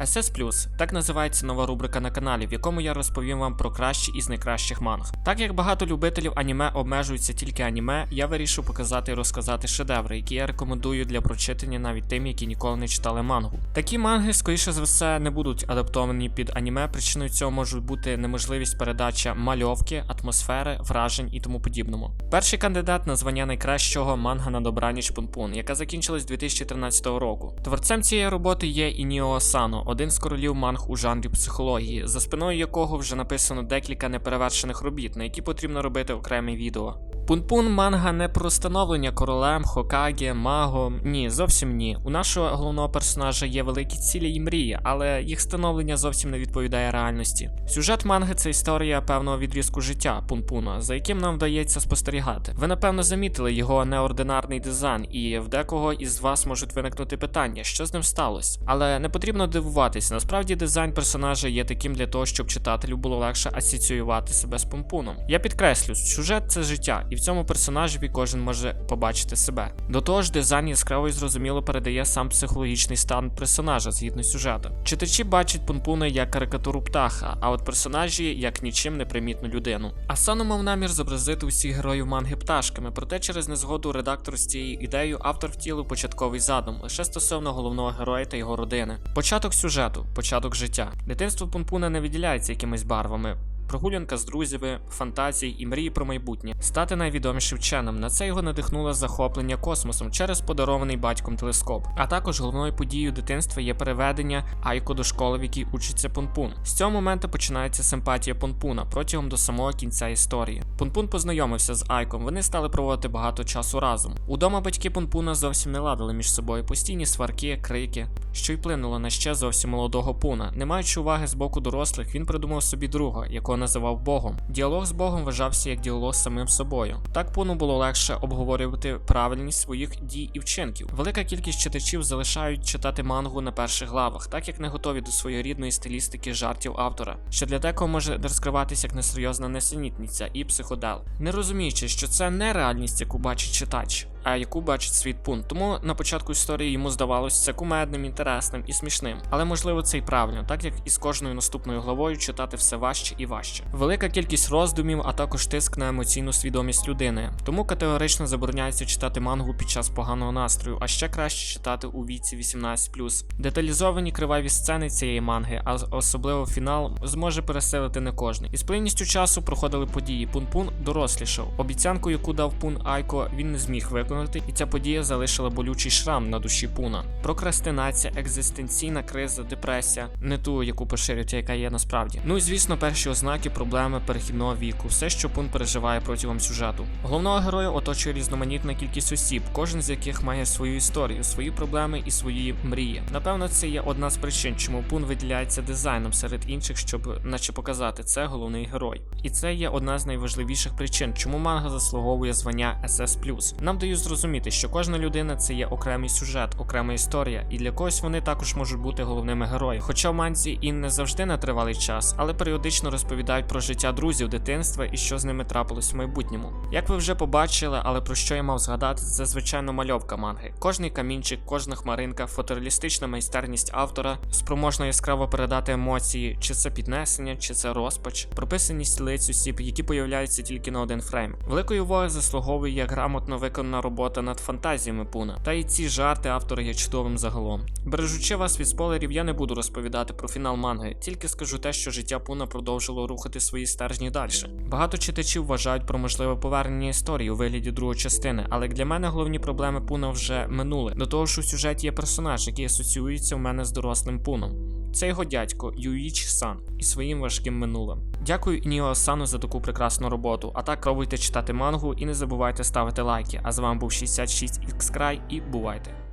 SS+, так називається нова рубрика на каналі, в якому я розповім вам про кращі із найкращих манг. Так як багато любителів аніме обмежуються тільки аніме, я вирішив показати і розказати шедеври, які я рекомендую для прочитання навіть тим, які ніколи не читали мангу. Такі манги, скоріше за все, не будуть адаптовані під аніме. Причиною цього може бути неможливість передача мальовки, атмосфери, вражень і тому подібному. Перший кандидат на звання найкращого манга на добраніч Пунпун, яка закінчилась 2013 року. Творцем цієї роботи є Ініо Осано, один з королів манг у жанрі психології, за спиною якого вже написано декілька неперевершених робіт, на які потрібно робити окремі відео. Пунпун манга не про становлення королем, Хокаге, магом. Ні, зовсім ні. У нашого головного персонажа є великі цілі і мрії, але їх становлення зовсім не відповідає реальності. Сюжет манги це історія певного відрізку життя Пунпуна, за яким нам вдається спостерігати. Ви напевно замітили його неординарний дизайн, і в декого із вас можуть виникнути питання, що з ним сталося. Але не потрібно дивуватись. Насправді дизайн персонажа є таким для того, щоб читателю було легше асоціювати себе з Пунпуном. Я підкреслю, сюжет це життя, і в цьому персонажеві кожен може побачити себе. До того ж, дизайн яскраво і зрозуміло передає сам психологічний стан персонажа згідно сюжету. Читачі бачать Пунпуна як карикатуру птаха, а от персонажі як нічим не примітну людину. Асано мав намір зобразити усіх героїв манги пташками, проте через незгоду редактору з цією ідеєю автор втілив початковий задум лише стосовно головного героя та його родини. Початок сюжету, початок життя. Дитинство Пунпуна не виділяється якимись барвами. Прогулянка з друзями, фантазії і мрії про майбутнє, стати найвідомішим вченим. На це його надихнуло захоплення космосом через подарований батьком телескоп. А також головною подією дитинства є переведення Айко до школи, в якій учиться Пунпун. З цього моменту починається симпатія Пунпуна протягом до самого кінця історії. Пунпун познайомився з Айком. Вони стали проводити багато часу разом. Удома батьки Пунпуна зовсім не ладили між собою постійні сварки, крики, що й вплинуло на ще зовсім молодого пуна. Не маючи уваги з боку дорослих, він придумав собі друга, якого називав Богом. Діалог з Богом вважався як діалог з самим собою. Так пуну було легше обговорювати правильність своїх дій і вчинків. Велика кількість читачів залишають читати мангу на перших главах, так як не готові до своєрідної стилістики жартів автора, що для декого може розкриватися як несерйозна несенітниця і психодел, не розуміючи, що це не реальність, яку бачить читач. А яку бачить світ пункт. Тому на початку історії йому здавалося це кумедним, інтересним і смішним. Але можливо це й правильно, так як із кожною наступною главою читати все важче і важче. Велика кількість роздумів, а також тиск на емоційну свідомість людини. Тому категорично забороняється читати мангу під час поганого настрою, а ще краще читати у віці 18+. Деталізовані криваві сцени цієї манги, а особливо фінал, зможе переселити не кожний. Із плинністю часу проходили події. Пун-пун дорослішав. Обіцянку, яку дав пун Айко, він не зміг виконати, і ця подія залишила болючий шрам на душі пуна. Прокрастинація, екзистенційна криза, депресія, не ту, яку поширюють, а яка є насправді. Ну і звісно, перші ознаки проблеми перехідного віку, все, що пун переживає протягом сюжету. Головного героя оточує різноманітна кількість осіб, кожен з яких має свою історію, свої проблеми і свої мрії. Напевно, це є одна з причин, чому пун виділяється дизайном серед інших, щоб наче показати це головний герой. І це є одна з найважливіших причин, чому манга заслуговує звання SS+. Нам дають зрозуміти, що кожна людина це є окремий сюжет, окрема історія, і для когось вони також можуть бути головними героями. Хоча в манзі і не завжди на тривалий час, але періодично розповідають про життя друзів дитинства і що з ними трапилось в майбутньому. Як ви вже побачили, але про що я мав згадати, це звичайно мальовка манги. Кожний камінчик, кожна хмаринка, фотореалістична майстерність автора, спроможна яскраво передати емоції, чи це піднесення, чи це розпач, прописаність лиць осіб, які появляються тільки на один фрейм. Великої уваги заслуговує грамотно виконана робота над фантазіями Пуна. Та й ці жарти автора є чудовим загалом. Бережучи вас від спойлерів, я не буду розповідати про фінал манги, тільки скажу те, що життя Пуна продовжило рухати свої стержні далі. Багато читачів вважають про можливе повернення історії у вигляді другої частини, але для мене головні проблеми Пуна вже минули. До того ж у сюжеті є персонаж, який асоціюється в мене з дорослим Пуном. Це його дядько Юїч Сан і своїм важким минулим. Дякую Ніо Сану за таку прекрасну роботу. А так пробуйте читати мангу і не забувайте ставити лайки. А з вами був 66 xCry і бувайте!